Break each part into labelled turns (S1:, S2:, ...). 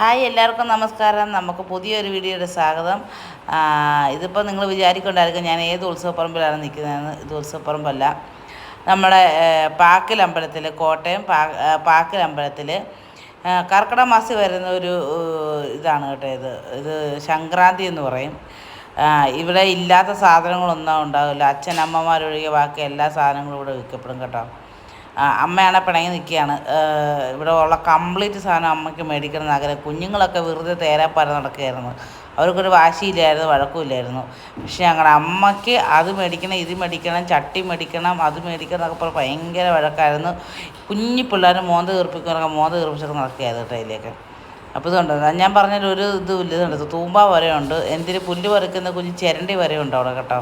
S1: Hi എല്ലാവർക്കും നമസ്കാരം. നമുക്ക് പുതിയൊരു വീഡിയോയുടെ സ്വാഗതം. ഇതിപ്പോൾ നിങ്ങൾ വിചാരിക്കൊണ്ടായിരിക്കും ഞാൻ ഏത് ഉത്സവപ്പറമ്പിലാണ് നിൽക്കുന്നതെന്ന്. ഇത് ഉത്സവപ്പറമ്പല്ല. നമ്മുടെ പാക്കിലമ്പലത്തിൽ കോട്ടയം പാ പാക്കിലമ്പലത്തിൽ കർക്കിടക മാസി വരുന്ന ഒരു ഇതാണ് കേട്ടോ ഇത്. ഇത് സംക്രാന്തി എന്ന് പറയും. ഇവിടെ ഇല്ലാത്ത സാധനങ്ങളൊന്നും ഉണ്ടാവില്ല. അച്ഛനമ്മമാരൊഴികെ ബാക്കി എല്ലാ സാധനങ്ങളും ഇവിടെ വിൽക്കപ്പെടും കേട്ടോ. അമ്മയാണെ പിണങ്ങി നിൽക്കുകയാണ്. ഇവിടെ ഉള്ള കംപ്ലീറ്റ് സാധനം അമ്മയ്ക്ക് മേടിക്കണം ആഗ്രഹം. കുഞ്ഞുങ്ങളൊക്കെ വെറുതെ തേരാപ്പാര നടക്കുകയായിരുന്നു. അവർക്കൊരു വാശിയില്ലായിരുന്നു വഴക്കുമില്ലായിരുന്നു. പക്ഷേ ഞങ്ങളുടെ അമ്മയ്ക്ക് അത് മേടിക്കണം ഇത് മേടിക്കണം ചട്ടി മേടിക്കണം അത് മേടിക്കണം എന്നൊക്കെ പറഞ്ഞ് ഭയങ്കര വഴക്കായിരുന്നു. കുഞ്ഞു പിള്ളേർ മോന്ത തീർപ്പിക്കുന്നവരൊക്കെ മോന്ത തീർപ്പിച്ചൊക്കെ നടക്കുകയായിരുന്നു കേട്ടോ അപ്പോൾ ഇതുണ്ട് ഞാൻ പറഞ്ഞതിൽ ഒരു ഇതുമില്ല ഇതുണ്ട് തൂമ്പ വരെയുണ്ട്. എന്തിന് പുല്ല് പറിക്കുന്ന കുഞ്ഞ് ചിരണ്ടി വരെയുണ്ട് അവിടെ കേട്ടോ.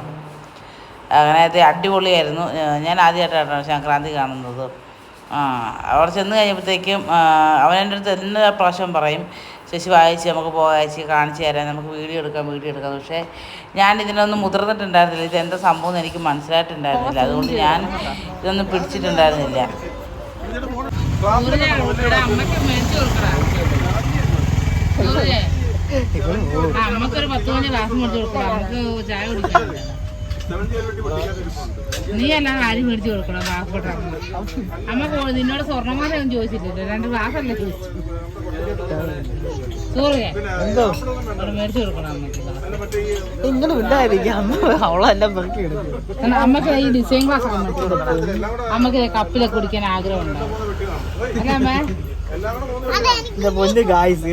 S1: അങ്ങനെ അത് അടിപൊളിയായിരുന്നു. ഞാൻ ആദ്യമായിട്ടാണ് സംക്രാന്തി കാണുന്നത്. ആ അവിടെ ചെന്ന് കഴിഞ്ഞപ്പോഴത്തേക്കും അവൻ എന്റെ അടുത്ത് എല്ലാ പ്രാവശ്യം പറയും ശശി വായിച്ച് നമുക്ക് പോകാഴ്ച കാണിച്ചു തരാം നമുക്ക് വീഡിയോ എടുക്കാം വീഡിയോ എടുക്കാം. പക്ഷേ ഞാൻ ഇതിനൊന്നും മുതിർന്നിട്ടുണ്ടായിരുന്നില്ല. ഇത് എന്താ സംഭവം എന്ന് എനിക്ക് മനസ്സിലായിട്ടുണ്ടായിരുന്നില്ല. അതുകൊണ്ട് ഞാൻ ഇതൊന്നും പിടിച്ചിട്ടുണ്ടായിരുന്നില്ല.
S2: നമുക്കൊരു പത്ത് മണി ക്ലാസ് മുടിച്ചു കൊടുക്കാം നമുക്ക് ചായ കുടിക്കാൻ. നീ അല്ലാതെ ആരും മേടിച്ചു കൊടുക്കണം? പാവപ്പെട്ട അമ്മ അമ്മ നിന്നോട് സ്വർണമാരെ ഒന്നും ചോദിച്ചിട്ടില്ല? രണ്ട് ക്ലാസ് ചോദിച്ചു മേടിച്ചു കൊടുക്കണം
S3: ഇങ്ങനെ ഉണ്ടായിരിക്കും അമ്മ അവളെല്ലാം പെറുക്കി എടുക്കും.
S2: അമ്മയ്ക്ക് ഈ ഡിസൈൻ ക്ലാസ് ഒക്കെ മേടിച്ചു കൊടുക്കണം. അമ്മയ്ക്ക് കപ്പിലൊക്കെ കുടിക്കാൻ ആഗ്രഹം ഉണ്ടാവും അല്ലേ അമ്മ?
S3: എന്റെ പൊന്ന് ഗായ്സ്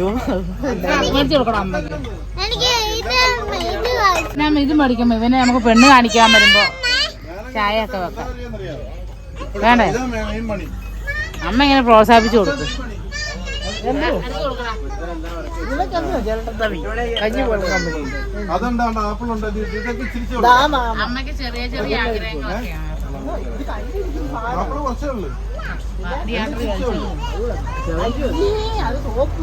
S2: മേടിച്ചു കൊടുക്കണം അമ്മയ്ക്ക്
S4: എനിക്ക് ഇത് ഇത് കാണിച്ചു.
S2: ഞാൻ ഇത് മേടിക്കുമ്പോ ഇവനെ നമുക്ക് പെണ്ണ് കാണിക്കാൻ വരുമ്പോ ചായ ഒക്കെ വെക്കാം. വേണ്ടേ? അമ്മ ഇങ്ങനെ പ്രോത്സാഹിപ്പിച്ചു കൊടുക്കും. അമ്മയ്ക്ക് ചെറിയ ചെറിയ ആഗ്രഹങ്ങളൊക്കെയാണ്.
S3: അത് സോപ്പ്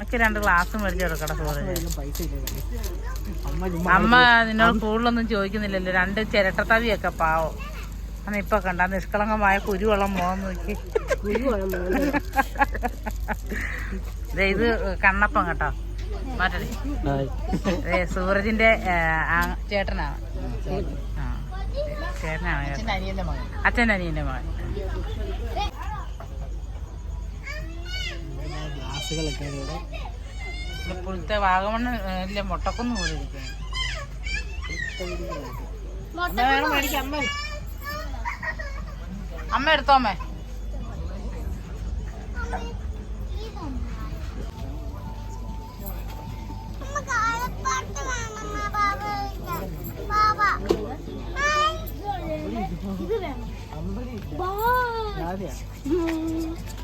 S2: അമ്മയ്ക്ക് രണ്ട് ഗ്ലാസ് മേടിച്ചു കൊടുക്കണം
S3: അമ്മ
S2: അമ്മ നിന്നോട് കൂടുതലൊന്നും ചോദിക്കുന്നില്ലല്ലോ. രണ്ട് ചിരട്ടത്തവിയൊക്കെ പാവം. അന്ന് ഇപ്പൊ കണ്ട നിഷ്കളങ്കമായ കുരുവെള്ളം മോന്ന് നോക്കി. ദേ ഇത് കണ്ണപ്പം കേട്ടോ. മാറ്റണേ സൂരജിന്റെ ചേട്ടനാണ്. ആ ചേട്ടനാണ് അച്ഛൻ അച്ഛന്റെ അനിയന്റെ മകൻ.
S3: ഗ്ലാസുകളൊക്കെ ഇവിടെ.
S2: ഇപ്പോഴത്തെ വാഗമണ്ണ് ഇല്ല മുട്ടക്കുന്ന് പോലെ ഇരിക്കുന്നു അമ്മ എടുത്തോ അമ്മേ.
S4: ഇത് വേണം. ബാ.
S3: ആദ്യാ ആറ്റിക്കല്ലേ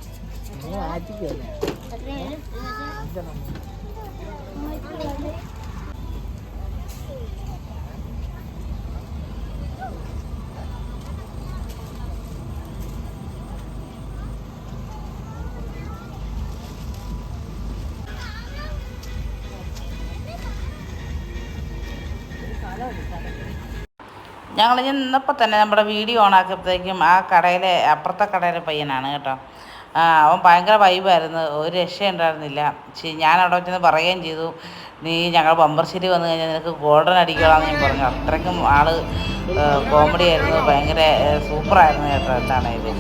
S1: ഞങ്ങൾ നിന്നപ്പോൾ തന്നെ നമ്മുടെ വീഡിയോ ഓണാക്കിയപ്പോഴത്തേക്കും ആ കടയിലെ അപ്പുറത്തെ കടയിലെ പയ്യനാണ് കേട്ടോ. അവൻ ഭയങ്കര വൈബായിരുന്നു ഒരു രക്ഷയുണ്ടായിരുന്നില്ല ഉണ്ടായിരുന്നില്ല. ഞാൻ അവിടെ വെച്ചെന്ന് പറയുകയും ചെയ്തു. നീ ഞങ്ങൾ ബമ്പർശ്ശേരി വന്നു കഴിഞ്ഞാൽ നിനക്ക് ഗോൾഡൻ അടിക്കണമെന്ന് ഞാൻ പറഞ്ഞു. അത്രയ്ക്കും ആൾ കോമഡി ആയിരുന്നു. ഭയങ്കര സൂപ്പറായിരുന്നു കേട്ടോ എന്താണ്
S2: ഇത്.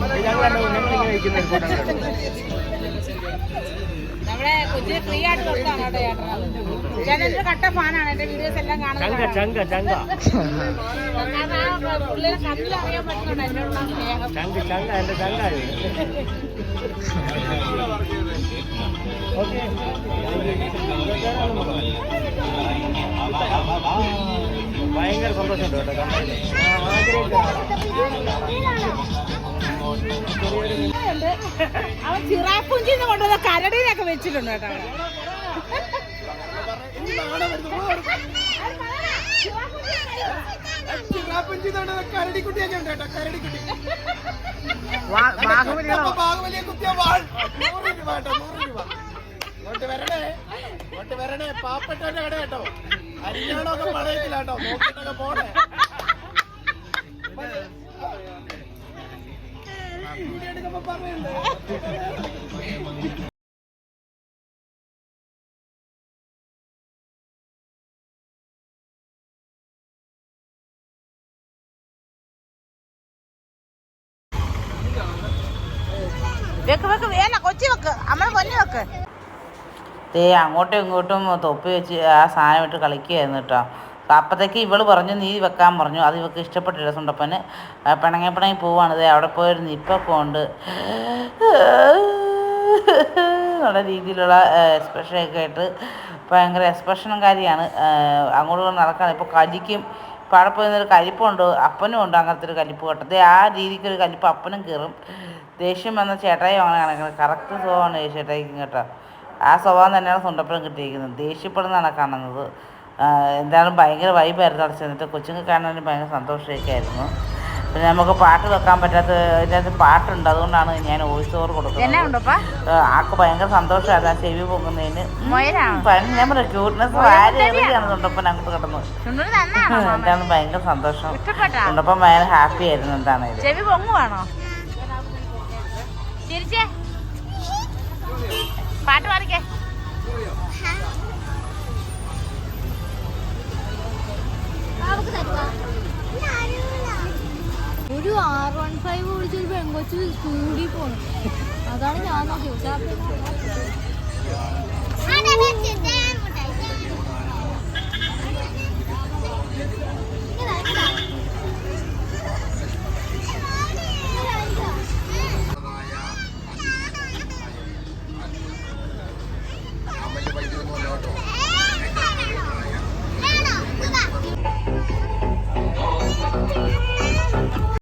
S2: കൊച്ചിന് ഫ്രീ ആയിട്ട് കൊടുത്താണ് കേട്ടോ ചേട്ടൻ ചേട്ടൻ ഒരു കട്ട ഫാനാണ് എന്റെ വീഡിയോസ് എല്ലാം കാണുന്നത് പുള്ളിയുടെ പറ്റുന്നുണ്ട് എന്നോടുള്ള സ്നേഹം.
S3: ചങ്ക ചങ്ക എന്റെ ചങ്ക ഓക്കെ ഭയങ്കര സന്തോഷമുണ്ട് കേട്ടോ.
S2: അവൻ ചിറാപ്പുഞ്ചിന്ന് കൊണ്ടുവന്ന കരടിയിലൊക്കെ വെച്ചിട്ടുണ്ട് കേട്ടോ. അവിടെ
S3: ബാഹുബലിയെ കുത്തിയ വാൾ. നൂറ് രൂപ കേട്ടോ നൂറ് രൂപ. ഇങ്ങോട്ട് വരണേ ഇങ്ങോട്ട് വരണേ. പാവപ്പെട്ടവന്റെ കട കേട്ടോ. അരിയാണൊക്കെ പണയത്തില്ല കേട്ടോ. നോക്കിട്ടൊക്കെ പോണേ. വീഡിയോ
S2: കൊച്ചി വെക്ക് അമ്മ വെക്ക്.
S1: ദേ അങ്ങോട്ടും ഇങ്ങോട്ടും തൊപ്പി വെച്ച് ആ സാധനം ഇട്ട് കളിക്കുകയായിരുന്നു കേട്ടോ. അപ്പോഴത്തേക്ക് ഇവൾ പറഞ്ഞു നീ വെക്കാൻ പറഞ്ഞു. അത് ഇവക്ക് ഇഷ്ടപ്പെട്ടില്ല സുണ്ടപ്പന് പിണങ്ങി പിണങ്ങി പോവാണ്. ദേ അവിടെ പോയൊരു നിപ്പൊക്കെ ഉണ്ട്. എന്നുള്ള രീതിയിലുള്ള എക്സ്പ്രഷനൊക്കെ ആയിട്ട് ഭയങ്കര എക്സ്പ്രഷനും കാര്യമാണ്. അങ്ങോട്ട് നടക്കാൻ ഇപ്പോൾ കലിക്കും ഒരു കലിപ്പുണ്ട് അപ്പനും ഉണ്ട് അങ്ങനത്തെ ഒരു കലിപ്പ് കേട്ടത് ആ രീതിക്ക് ഒരു കലിപ്പ് അപ്പനും കയറും ദേഷ്യം വന്ന ചേട്ടായി അങ്ങനെ കണക്കുന്നത് കറക്റ്റ് സ്വഭാവമാണ് ചേട്ടായിക്കും കേട്ടോ. ആ സ്വഭാവം തന്നെയാണ് സുണ്ടപ്പനും കിട്ടിയിരിക്കുന്നത്. ദേഷ്യപ്പെടുന്നതാണ് കാണുന്നത് എന്തായാലും ഭയങ്കര വൈബായിരുന്നു അവിടെ ചെന്നിട്ട്. കൊച്ചുങ്ങൾക്ക് കാണാനും ഭയങ്കര സന്തോഷമൊക്കെ ആയിരുന്നു. പിന്നെ നമുക്ക് പാട്ട് വെക്കാൻ പറ്റാത്ത ഇതിനകത്ത് പാട്ടുണ്ട്. അതുകൊണ്ടാണ് ഞാൻ വോയിസ് ഓവർ കൊടുക്കുന്നത്. ആൾക്ക് ഭയങ്കര സന്തോഷമായിരുന്നു ആ ചെവി പൊങ്ങുന്നതിന്. ഭയങ്കര ഞാൻ പറയാം ക്യൂട്ട്നെസ് വാരി എറിയാണ് സുണ്ടപ്പൻ അങ്ങോട്ട് കിടന്നു? എന്താണ് ഭയങ്കര സന്തോഷം.
S2: ഉണ്ടപ്പം
S1: സുണ്ടപ്പൻ ഭയങ്കര ഹാപ്പി ആയിരുന്നു. എന്താണ് ഇത്?
S2: ചെവി പൊങ്ങുവാണോ?
S4: വെച്ച് കൂടി പോണം അതാണ് ഞാൻ നോക്കിയത്.